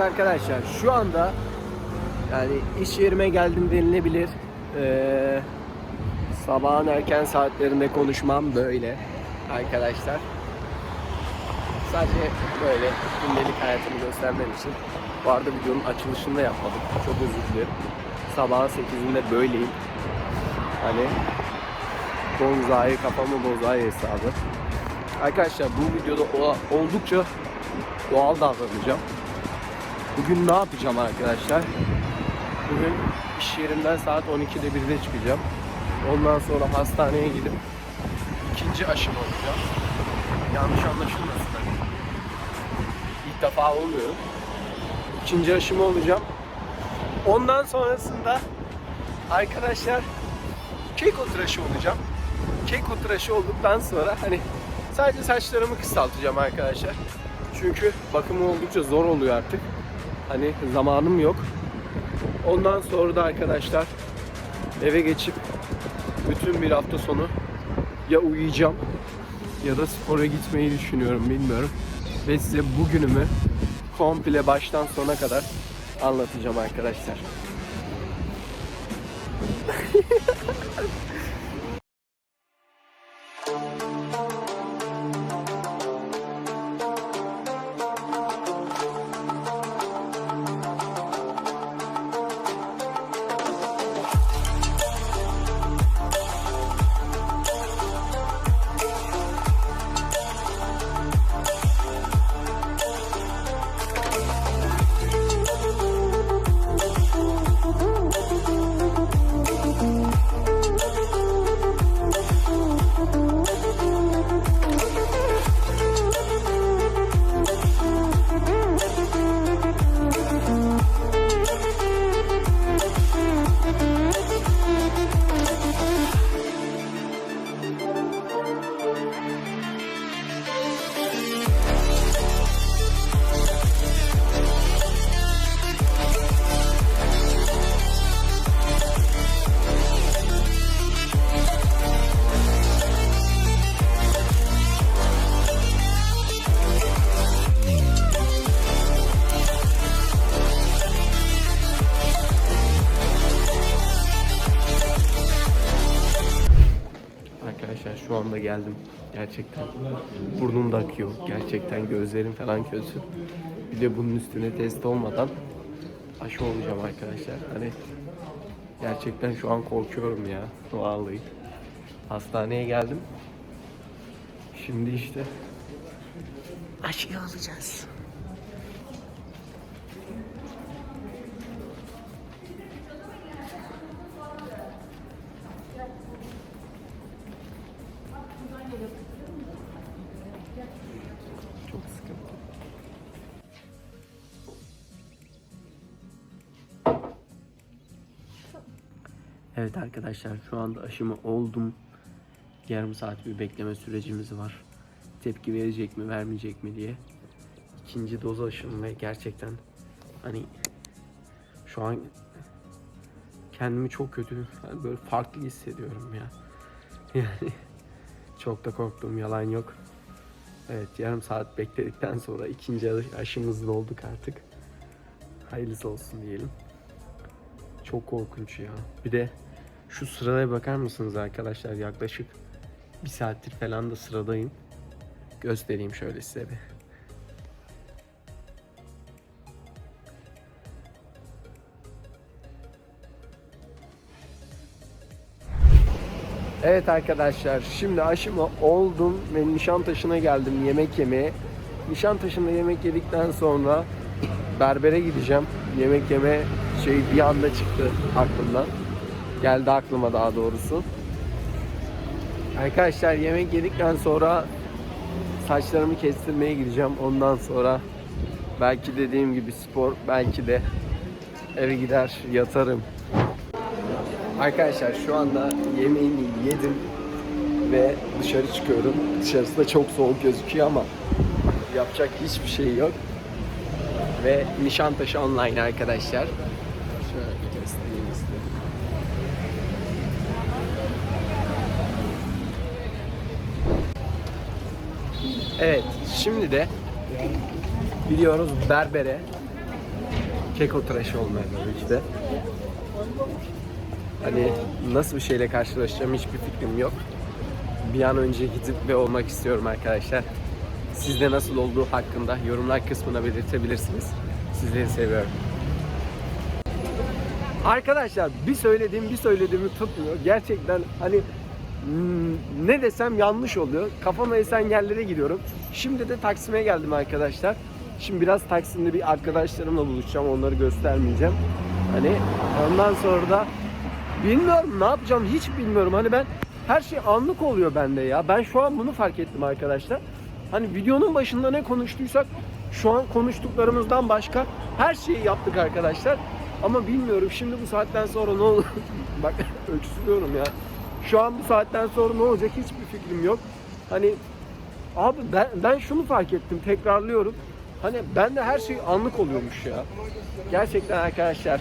Arkadaşlar şu anda yani iş yerime geldim denilebilir. Ee, sabahın erken saatlerinde konuşmam böyle arkadaşlar. Sadece böyle gündelik hayatımı göstermem için. Bu arada videonun açılışını da yapmadık. Çok özür dilerim. Sabahın 8'inde böyleyim. Hani bonzai kafamı bozai hesabı. Arkadaşlar bu videoda oldukça doğal davranacağım. Bugün ne yapacağım arkadaşlar? Bugün iş yerinden saat 12'de 1'de çıkacağım. Ondan sonra hastaneye gidip ikinci aşım olacağım. Yanlış anlaşılmasın. hani. İlk defa olmuyorum. İkinci aşımı olacağım. Ondan sonrasında arkadaşlar keko tıraşı olacağım. Keko tıraşı olduktan sonra hani sadece saçlarımı kısaltacağım arkadaşlar. Çünkü bakımı oldukça zor oluyor artık. Hani zamanım yok. Ondan sonra da arkadaşlar eve geçip bütün bir hafta sonu ya uyuyacağım ya da spora gitmeyi düşünüyorum bilmiyorum. Ve size bugünümü komple baştan sona kadar anlatacağım arkadaşlar. anda geldim. Gerçekten burnum da akıyor. Gerçekten gözlerim falan kötü. Bir de bunun üstüne test olmadan aşı olacağım arkadaşlar. Hani gerçekten şu an korkuyorum ya. Vallahi. Hastaneye geldim. Şimdi işte aşıyı alacağız. Arkadaşlar şu anda aşımı oldum. Yarım saat bir bekleme sürecimiz var. Tepki verecek mi vermeyecek mi diye. İkinci doz aşım ve gerçekten hani şu an kendimi çok kötü yani böyle farklı hissediyorum ya. Yani çok da korktuğum yalan yok. Evet yarım saat bekledikten sonra ikinci aşımız da olduk artık. Hayırlısı olsun diyelim. Çok korkunç ya. Bir de şu sıraya bakar mısınız arkadaşlar? Yaklaşık bir saattir falan da sıradayım. Göstereyim şöyle size bir. Evet arkadaşlar şimdi aşımı oldum ve Nişantaşı'na geldim yemek yemeye. Nişantaşı'nda yemek yedikten sonra berbere gideceğim. Yemek yeme şey bir anda çıktı aklımdan. Geldi aklıma daha doğrusu. Arkadaşlar yemek yedikten sonra saçlarımı kestirmeye gideceğim. Ondan sonra belki dediğim gibi spor, belki de eve gider yatarım. Arkadaşlar şu anda yemeğimi yedim ve dışarı çıkıyorum. Dışarısı da çok soğuk gözüküyor ama yapacak hiçbir şey yok. Ve Nişantaşı online arkadaşlar. Şöyle göstereyim size. Evet, şimdi de gidiyoruz berbere. Keko tıraşı olmaya tabii ki de. Hani nasıl bir şeyle karşılaşacağım hiçbir fikrim yok. Bir an önce gidip ve olmak istiyorum arkadaşlar. Sizde nasıl olduğu hakkında yorumlar kısmına belirtebilirsiniz. Sizleri seviyorum. Arkadaşlar bir söylediğim bir söylediğimi tutmuyor. Gerçekten hani ne desem yanlış oluyor. Kafama esen yerlere gidiyorum. Şimdi de Taksim'e geldim arkadaşlar. Şimdi biraz Taksim'de bir arkadaşlarımla buluşacağım. Onları göstermeyeceğim. Hani ondan sonra da bilmiyorum ne yapacağım hiç bilmiyorum. Hani ben her şey anlık oluyor bende ya. Ben şu an bunu fark ettim arkadaşlar. Hani videonun başında ne konuştuysak şu an konuştuklarımızdan başka her şeyi yaptık arkadaşlar. Ama bilmiyorum şimdi bu saatten sonra ne olur. Bak öksürüyorum ya. Şu an bu saatten sonra ne olacak hiçbir fikrim yok. Hani abi ben, ben şunu fark ettim tekrarlıyorum. Hani bende her şey anlık oluyormuş ya. Gerçekten arkadaşlar.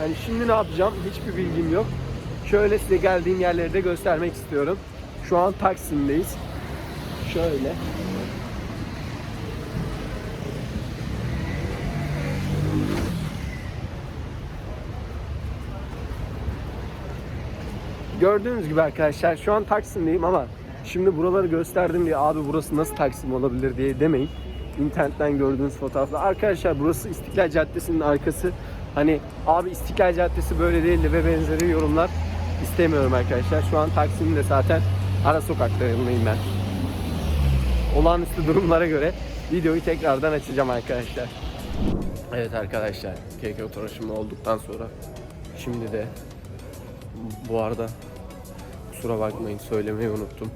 Hani şimdi ne yapacağım hiçbir bilgim yok. Şöyle size geldiğim yerleri de göstermek istiyorum. Şu an Taksim'deyiz. Şöyle. Gördüğünüz gibi arkadaşlar şu an Taksim'deyim ama şimdi buraları gösterdim diye abi burası nasıl Taksim olabilir diye demeyin. İnternetten gördüğünüz fotoğraflar. Arkadaşlar burası İstiklal Caddesi'nin arkası. Hani abi İstiklal Caddesi böyle değildi ve benzeri yorumlar istemiyorum arkadaşlar. Şu an Taksim'in de zaten ara sokaklarındayım ben. Olağanüstü durumlara göre videoyu tekrardan açacağım arkadaşlar. Evet arkadaşlar, keke oturuşum olduktan sonra şimdi de bu arada kusura bakmayın söylemeyi unuttum.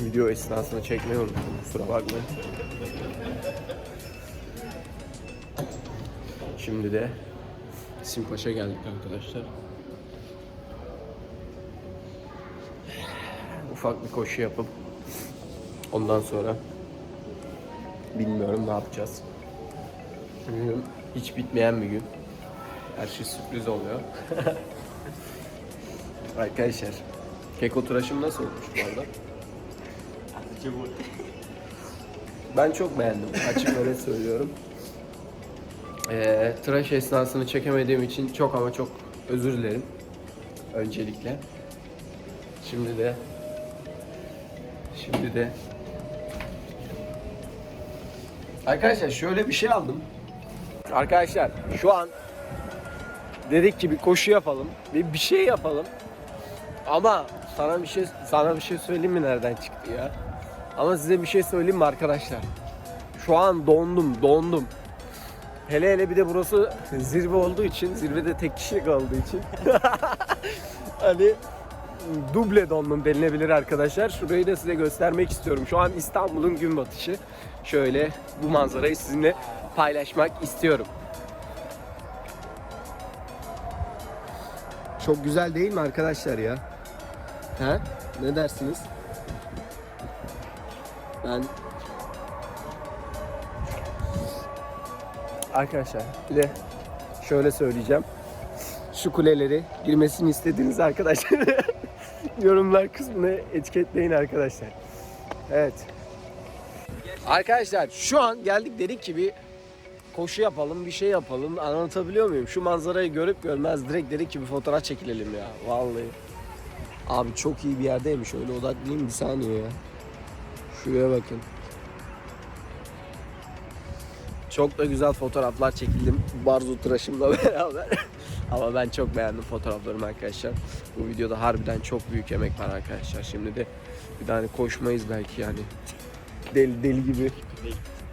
Video esnasında çekmeyi unuttum. Kusura bakmayın. Şimdi de Simpaş'a geldik arkadaşlar. Ufak bir koşu yapıp ondan sonra bilmiyorum ne yapacağız. Bugün hiç bitmeyen bir gün. Her şey sürpriz oluyor. Arkadaşlar, keko tıraşım nasıl olmuş bu arada? Ben çok beğendim. Açık net söylüyorum. Ee, tıraş esnasını çekemediğim için çok ama çok özür dilerim. Öncelikle. Şimdi de Şimdi de Arkadaşlar şöyle bir şey aldım. Arkadaşlar şu an dedik ki bir koşu yapalım, bir bir şey yapalım. Ama sana bir şey sana bir şey söyleyeyim mi nereden çıktı ya? Ama size bir şey söyleyeyim mi arkadaşlar? Şu an dondum, dondum. Hele hele bir de burası zirve olduğu için, zirvede tek kişi kaldığı için. hani duble dondum denilebilir arkadaşlar. Şurayı da size göstermek istiyorum. Şu an İstanbul'un gün batışı. Şöyle bu manzarayı sizinle paylaşmak istiyorum. Çok güzel değil mi arkadaşlar ya? He? Ne dersiniz? Ben Arkadaşlar bir de şöyle söyleyeceğim. Şu kuleleri girmesini istediğiniz arkadaşlar yorumlar kısmına etiketleyin arkadaşlar. Evet. Arkadaşlar şu an geldik dedik ki bir koşu yapalım, bir şey yapalım. Anlatabiliyor muyum? Şu manzarayı görüp görmez direkt dedik ki bir fotoğraf çekilelim ya. Vallahi. Abi çok iyi bir yerdeymiş. Öyle odaklayayım bir saniye ya. Şuraya bakın. Çok da güzel fotoğraflar çekildim Barzo tıraşımla beraber. Ama ben çok beğendim fotoğraflarımı arkadaşlar. Bu videoda harbiden çok büyük emek var arkadaşlar. Şimdi de bir tane koşmayız belki yani. Deli deli gibi.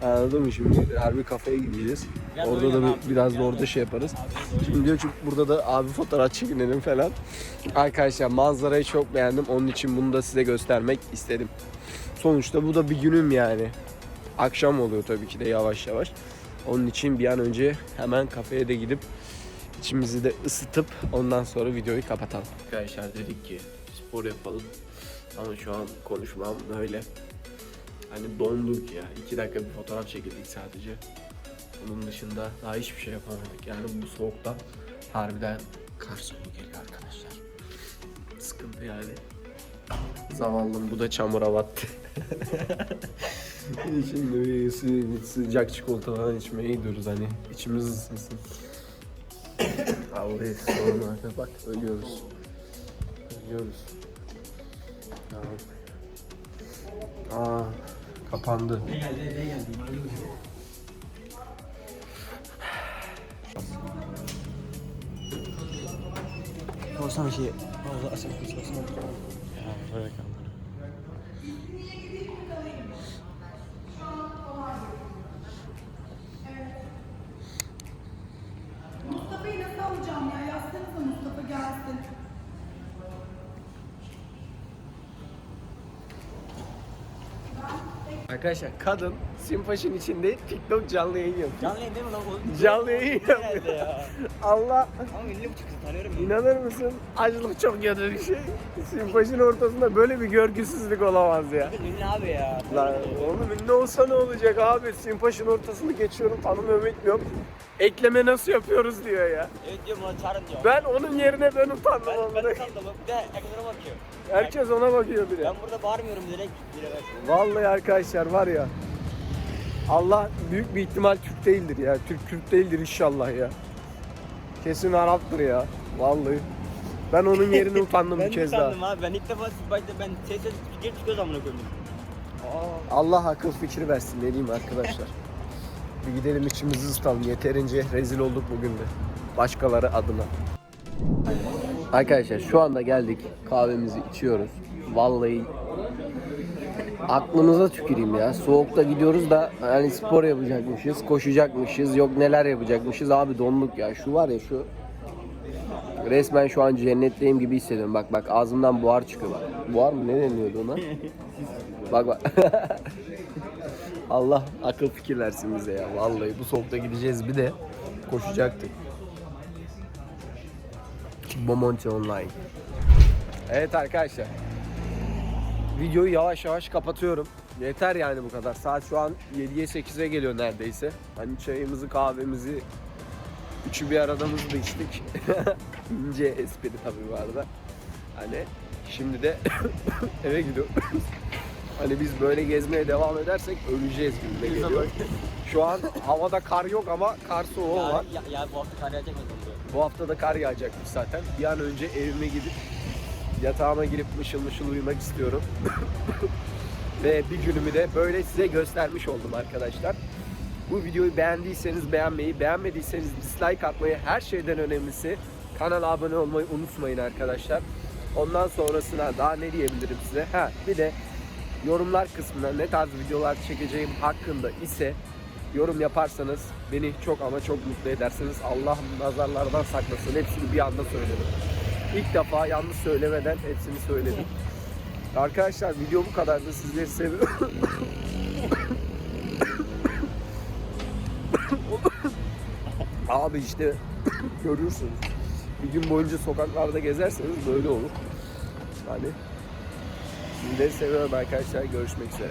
Anladın mı şimdi? Harbi kafeye gideceğiz. Orada da bir, biraz da orada şey yaparız. Şimdi diyor ki burada da abi fotoğraf çekinelim falan. Arkadaşlar manzarayı çok beğendim. Onun için bunu da size göstermek istedim. Sonuçta bu da bir günüm yani. Akşam oluyor tabii ki de yavaş yavaş. Onun için bir an önce hemen kafeye de gidip içimizi de ısıtıp ondan sonra videoyu kapatalım. Arkadaşlar dedik ki spor yapalım. Ama şu an konuşmam böyle. Hani donduk ya. iki dakika bir fotoğraf çekildik sadece. Onun dışında daha hiçbir şey yapamadık. Yani bu soğukta harbiden kar soğuğu geliyor arkadaşlar. Sıkıntı yani. Zavallım bu da çamura battı. Şimdi bir sı- sıcak çikolata falan içmeye gidiyoruz hani içimiz ısınsın. Vallahi sorma bak ölüyoruz. Ölüyoruz. Tamam. Aa kapandı. Ne geldi ne geldi? Sorsana şey. Allah asıl sorsana. Ya Arkadaşlar kadın Simpaş'ın içinde TikTok canlı yayın yapıyor. Canlı yayın değil mi lan? O- Canlı yayın yapıyor. ya. Allah Ama ünlü bu çıktı tanıyorum ben. inanır mısın? Açlık çok kötü bir şey. Simpaş'ın ortasında böyle bir görgüsüzlük olamaz ya. Ünlü abi ya. Lan oğlum ünlü olsa ne olacak abi? Simpaş'ın ortasını geçiyorum tanımıyorum etmiyorum. Ekleme nasıl yapıyoruz diyor ya. Evet diyorum ona çağırın diyor. Ben onun yerine ben utandım. ben, ben bak bir de ekrana bakıyor. Herkes ona bakıyor bile. Ben burada bağırmıyorum direkt. direkt. Vallahi arkadaşlar var ya. Allah büyük bir ihtimal Türk değildir ya. Türk Kürt değildir inşallah ya. Kesin Arap'tır ya. Vallahi. Ben onun yerine utandım ben bir kez daha. sandım abi. Ben ilk defa başta ben ses ses fikir çıkıyor zamana koydum. Allah akıl fikir versin ne diyeyim arkadaşlar. Bir gidelim içimizi ısıtalım. Yeterince rezil olduk bugün de. Başkaları adına. Arkadaşlar şu anda geldik. Kahvemizi içiyoruz. Vallahi aklımıza tüküreyim ya. Soğukta gidiyoruz da hani spor yapacakmışız, koşacakmışız, yok neler yapacakmışız. Abi donduk ya. Şu var ya şu Resmen şu an cennetteyim gibi hissediyorum. Bak bak ağzımdan buhar çıkıyor bak. Buhar mı? Ne deniyordu ona? bak bak. Allah akıl fikir versin bize ya. Vallahi bu soğukta gideceğiz bir de koşacaktık. Bomonti Online. Evet arkadaşlar. Videoyu yavaş yavaş kapatıyorum. Yeter yani bu kadar. Saat şu an 7'ye 8'e geliyor neredeyse. Hani çayımızı kahvemizi Üçü bir arada hızlı içtik. İnce espri tabii bu arada. Hani şimdi de eve gidiyoruz. hani biz böyle gezmeye devam edersek öleceğiz gibi geliyor. Şu an havada kar yok ama kar soğuğu var. Ya, ya, bu hafta kar yağacak mı? Bu hafta da kar yağacakmış zaten. Bir an önce evime gidip yatağıma girip mışıl mışıl uyumak istiyorum. Ve bir günümü de böyle size göstermiş oldum arkadaşlar. Bu videoyu beğendiyseniz beğenmeyi, beğenmediyseniz dislike atmayı, her şeyden önemlisi kanala abone olmayı unutmayın arkadaşlar. Ondan sonrasına daha ne diyebilirim size? Ha bir de yorumlar kısmına ne tarz videolar çekeceğim hakkında ise yorum yaparsanız beni çok ama çok mutlu edersiniz. Allah nazarlardan saklasın. Hepsini bir anda söyledim. İlk defa yanlış söylemeden hepsini söyledim. Arkadaşlar video bu kadardı. Sizleri seviyorum. Abi işte görüyorsunuz. Bir gün boyunca sokaklarda gezerseniz böyle olur. Hani sizleri seviyorum arkadaşlar. Görüşmek üzere.